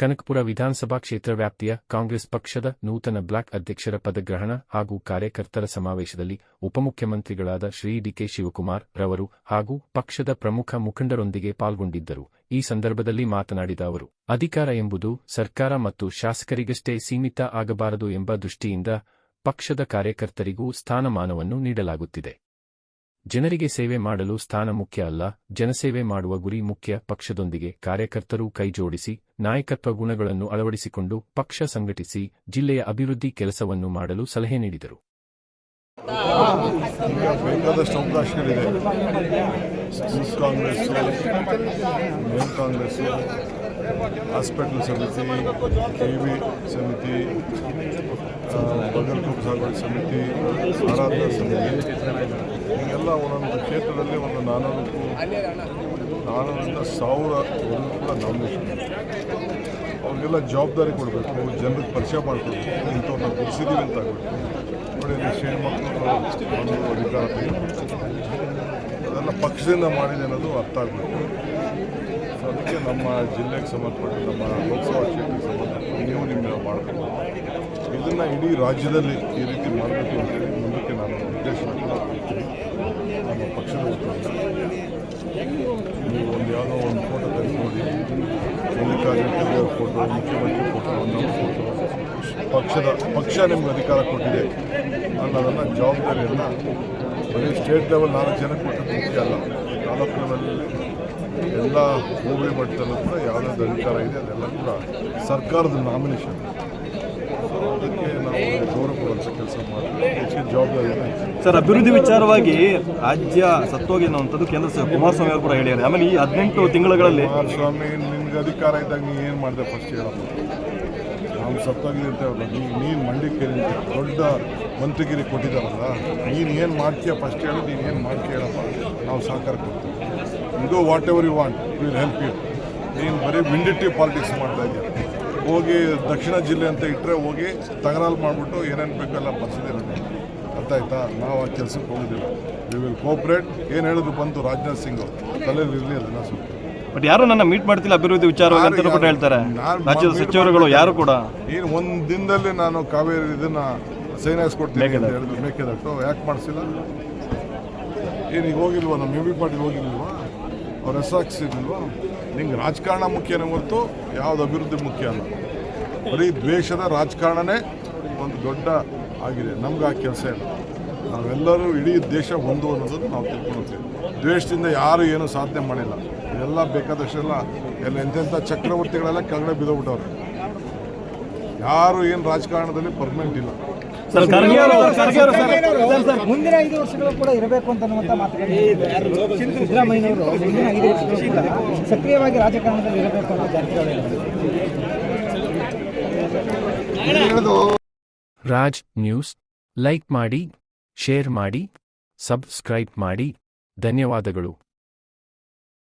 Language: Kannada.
ಕನಕಪುರ ವಿಧಾನಸಭಾ ಕ್ಷೇತ್ರ ವ್ಯಾಪ್ತಿಯ ಕಾಂಗ್ರೆಸ್ ಪಕ್ಷದ ನೂತನ ಬ್ಲಾಕ್ ಅಧ್ಯಕ್ಷರ ಪದಗ್ರಹಣ ಹಾಗೂ ಕಾರ್ಯಕರ್ತರ ಸಮಾವೇಶದಲ್ಲಿ ಉಪಮುಖ್ಯಮಂತ್ರಿಗಳಾದ ಶ್ರೀ ಡಿಕೆ ಶಿವಕುಮಾರ್ ರವರು ಹಾಗೂ ಪಕ್ಷದ ಪ್ರಮುಖ ಮುಖಂಡರೊಂದಿಗೆ ಪಾಲ್ಗೊಂಡಿದ್ದರು. ಈ ಸಂದರ್ಭದಲ್ಲಿ ಮಾತನಾಡಿದ ಅವರು, ಅಧಿಕಾರ ಎಂಬುದು ಸರ್ಕಾರ ಮತ್ತು ಶಾಸಕರಿಗಷ್ಟೇ ಸೀಮಿತ ಆಗಬಾರದು ಎಂಬ ದೃಷ್ಟಿಯಿಂದ ಪಕ್ಷದ ಕಾರ್ಯಕರ್ತರಿಗೂ ಸ್ಥಾನಮಾನವನ್ನು ನೀಡಲಾಗುತ್ತಿದೆ. ಜನರಿಗೆ ಸೇವೆ ಮಾಡಲು ಸ್ಥಾನ ಮುಖ್ಯ ಅಲ್ಲ, ಜನಸೇವೆ ಮಾಡುವ ಗುರಿ ಮುಖ್ಯ, ಪಕ್ಷದೊಂದಿಗೆ ಕಾರ್ಯಕರ್ತರು ಕೈಜೋಡಿಸಿ, ನಾಯಕತ್ವ ಗುಣಗಳನ್ನು ಅಳವಡಿಸಿಕೊಂಡು ಪಕ್ಷ ಸಂಘಟಿಸಿ, ಜಿಲ್ಲೆಯ ಅಭಿವೃದ್ಧಿ ಕೆಲಸವನ್ನು ಮಾಡಲು ಸಲಹೆ ನೀಡಿದರು. ಹಾಸ್ಪಿಟಲ್ ಸಮಿತಿ ಟಿ ವಿ ಸಮಿತಿ ಆ, ಬಗಲ್ಕೋಟ್ ಸಾಗುವಳಿ ಸಮಿತಿ ಆರಾಧನಾ ಸಮಿತಿ ಹೀಗೆಲ್ಲ ಒಂದೊಂದು ಕ್ಷೇತ್ರದಲ್ಲಿ ಒಂದು ನಾನೂರು ನಾನ್ನೂರಿಂದ ಸಾವಿರ ಕೂಡ ನಾಮಿನೇಷನ್ ಅವ್ರಿಗೆಲ್ಲ ಜವಾಬ್ದಾರಿ ಕೊಡಬೇಕು ಜನರಿಗೆ ಪರಿಚಯ ಮಾಡಿಕೊಡ್ಬೇಕು ಇಂಥವ್ರನ್ನ ಗುರುಸಿದ್ದೀವಿ ಅಂತ ಆಗಬೇಕು ನೋಡಿ ಹೆಣ್ಮಕ್ಳು ಒಂದು ಅಧಿಕಾರ. ಅದೆಲ್ಲ ಪಕ್ಷದಿಂದ ಮಾಡಿದೆ ಅನ್ನೋದು ಅರ್ಥ ಆಗಬೇಕು ಸೊ ಅದಕ್ಕೆ ನಮ್ಮ ಜಿಲ್ಲೆಗೆ ಸಂಬಂಧಪಟ್ಟ ನಮ್ಮ ಲೋಕಸಭಾ ಕ್ಷೇತ್ರಕ್ಕೆ ಸಂಬಂಧಪಟ್ಟ ನೀವು ನಿಮ್ಮ ಮಾಡಬೇಕು ಇದನ್ನು ಇಡೀ ರಾಜ್ಯದಲ್ಲಿ ಈ ರೀತಿ ಮಾಡಬೇಕು ಅಂತೇಳಿ ಮುಂದಕ್ಕೆ ನಾನು ಉದ್ದೇಶ ನಮ್ಮ ಪಕ್ಷದ. ನೀವು ಒಂದು ಯಾವುದೋ ಒಂದು ಫೋಟೋ ತೆಗೆದುಕೊಳ್ಳಿ. ಮಲ್ಲಿಕಾರ್ಜುನ ಖರ್ಗೆ ಫೋಟೋ ಮುಖ್ಯಮಂತ್ರಿ ಫೋಟೋ ನಮ್ಮ ಫೋಟೋ ಪಕ್ಷದ, ಪಕ್ಷ ನಿಮ್ಗೆ ಅಧಿಕಾರ ಕೊಟ್ಟಿದೆ ಅನ್ನೋದನ್ನು ಜವಾಬ್ದಾರಿಯನ್ನು ಬರೀ ಸ್ಟೇಟ್ ಲೆವೆಲ್ ನಾಲ್ಕು ಜನಕ್ಕೆ ಕೊಟ್ಟದ್ದು ಮುಖ್ಯ ಅಲ್ಲ. ತಾಲೂಕು ಲೆವೆಲಲ್ಲಿ ಎಲ್ಲ ಹೋಬಳಿ ಮಟ್ಟದಲ್ಲೂ ಕೂಡ ಯಾವುದಾದ್ರು ಅಧಿಕಾರ ಇದೆ ಅದೆಲ್ಲ ಕೂಡ ಸರ್ಕಾರದ ನಾಮಿನೇಷನ್ ಅದಕ್ಕೆ ನಾವು ಗೌರವ ಕೊಡುವಂಥ ಕೆಲಸ ಮಾಡ್ತೀವಿ. ಹೆಚ್ಚಿನ ಜವಾಬ್ದಾರಿ ಸರ್ ಅಭಿವೃದ್ಧಿ ವಿಚಾರವಾಗಿ ರಾಜ್ಯ ಸತ್ತೋಗಿದೆ ಅನ್ನುವಂಥದ್ದು ಕೇಂದ್ರ ಸಚಿವ ಕುಮಾರಸ್ವಾಮಿ ಅವರು ಕೂಡ ಹೇಳಿದ್ದಾರೆ. ಆಮೇಲೆ ಈ ಹದಿನೆಂಟು ತಿಂಗಳುಗಳಲ್ಲಿ ಕುಮಾರಸ್ವಾಮಿ ನಿಮ್ಗೆ ಅಧಿಕಾರ ಇದ್ದಾಗ ನೀವು ಏನು ಮಾಡಿದೆ ಫಸ್ಟ್ ಹೇಳಪ್ಪ ನಾವು ಸತ್ತೋಗಿದೆ ಅಂತ ಹೇಳಲ್ಲ ನೀ ನೀನು ಕೇರಿ ದೊಡ್ಡ ಮಂತ್ರಿಗಿರಿ ಕೊಟ್ಟಿದ್ದಾರಲ್ಲ ನೀನು ಏನು ಮಾಡ್ತೀಯ ಫಸ್ಟ್ ಹೇಳಿ ನೀನು ಏನು ಮಾಡ್ತೀಯ ಹೇಳಪ್ಪ. ನಾವು ಸಹಕಾರ ಕೊಡ್ತೀವಿ. ಇದು whatever you want will help you ನೀನು ಬರೀ ವಿಂಡಿಟಿವ್ ಪಾಲಿಟಿಕ್ಸ್ ಮಾಡ್ತಾ ಇದೆಯಾ ಹೋಗಿ ದಕ್ಷಿಣ ಜಿಲ್ಲೆ ಅಂತ ಇಟ್ಟರೆ ಹೋಗಿ ತಗರಾಲ್ ಮಾಡಿಬಿಟ್ಟು ಏನೇನು ಬೇಕೆಲ್ಲ ಬರ್ಸಿದ್ದೀರ ನೀವು ಅರ್ಥ ಆಯ್ತಾ ನಾವು ಆ ಕೆಲಸಕ್ಕೆ ಹೋಗೋದಿಲ್ಲ ವಿ ವಿಲ್ ಕೋಪ್ರೇಟ್ ಏನು ಹೇಳಿದ್ರು ಬಂತು ರಾಜನಾಥ್ ಸಿಂಗ್ ತಲೆಯಲ್ಲಿ ಇರಲಿ ಅದನ್ನ ಬಟ್ ಯಾರು ನನ್ನ ಮೀಟ್ ಮಾಡ್ತಿಲ್ಲ ಅಭಿವೃದ್ಧಿ ವಿಚಾರ ಅಂತ ಹೇಳ್ತಾರೆ. ನಾನ್ ರಾಜ್ಯದ ಸಚಿವರುಗಳು ಯಾರು ಕೂಡ. ಏನು ಒಂದು ದಿನದಲ್ಲಿ ನಾನು ಕಾವೇರಿ ಇದನ್ನ ಸೈನ್ ಅಂತ ಹೇಳಿದ್ರು. ಮೇಕೆದಾಟು. ಯಾಕೆ ಮಾಡಿಸಿಲ್ಲ? ಏನು ಈಗ ಹೋಗಿಲ್ವಾ? ನಮ್ಮ ಎಂ ಬಿ ಪಾಟೀಲ್ ಹೋಗಿಲ್ವಾ? ಹಾಕ್ಸಿರ್ಲಿಲ್ವಾ ನಿಂಗೆ ರಾಜಕಾರಣ ಮುಖ್ಯನೇ ಹೊರತು ಯಾವ್ದು ಅಭಿವೃದ್ಧಿ ಮುಖ್ಯ ಅಲ್ಲ. ಬರೀ ದ್ವೇಷದ ರಾಜಕಾರಣನೇ ಒಂದು ದೊಡ್ಡ ಆಗಿದೆ. ನಮ್ಗೆ ಆ ಕೆಲಸ ಇಲ್ಲ. ನಾವೆಲ್ಲರೂ ಇಡೀ ದೇಶ ಒಂದು ಅನ್ನೋದನ್ನು ನಾವು ತಿಳ್ಕೊಳ್ತೀವಿ ದ್ವೇಷದಿಂದ ಯಾರು ಏನು ಸಾಧನೆ ಮಾಡಿಲ್ಲ. ಎಲ್ಲ ಬೇಕಾದಷ್ಟೆಲ್ಲ ಎಲ್ಲ ಎಂತೆಂಥ ಚಕ್ರವರ್ತಿಗಳೆಲ್ಲ ಕೆಳಗಡೆ ಬಿದ್ದೋಗ್ಬಿಟ್ಟವ್ರೆ. ಯಾರು ಏನು ರಾಜಕಾರಣದಲ್ಲಿ ಪರ್ಮನೆಂಟ್ ಇಲ್ಲ. ಮುಂದಿನ ಐದು ವರ್ಷಗಳು ಕೂಡ ಇರಬೇಕು ಅಂತನ್ನುವಂಥ ಮಾತುಗಳು ಸಿದ್ದರಾಮಯ್ಯನವರು ಮುಂದಿನ ಐದು ವರ್ಷಗಳು ಕೂಡ ಸಕ್ರಿಯವಾಗಿ ರಾಜಕಾರಣದಲ್ಲಿ ಇರಬೇಕು ಅಂತ ಜಾರಕಿಹೊಳಿ. ರಾಜ್ ನ್ಯೂಸ್. ಲೈಕ್ ಮಾಡಿ ಶೇರ್ ಮಾಡಿ ಸಬ್ಸ್ಕ್ರೈಬ್ ಮಾಡಿ. ಧನ್ಯವಾದಗಳು.